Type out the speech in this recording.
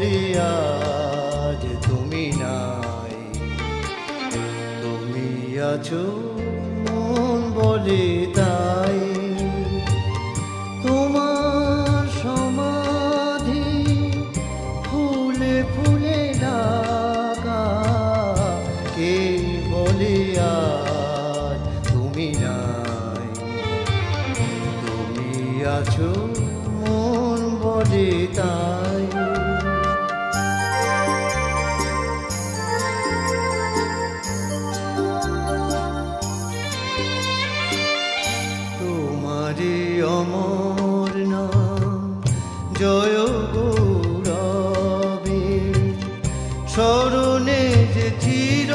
বলে আজ তুমি নাই। তুমি আছো মন বলে তাই। তোমার সমাধি ফুলে ফুলে তুমি নাই। আছো মন বলে তাই। অমর নাম। জয় গৌরবে স্মরণে যে চির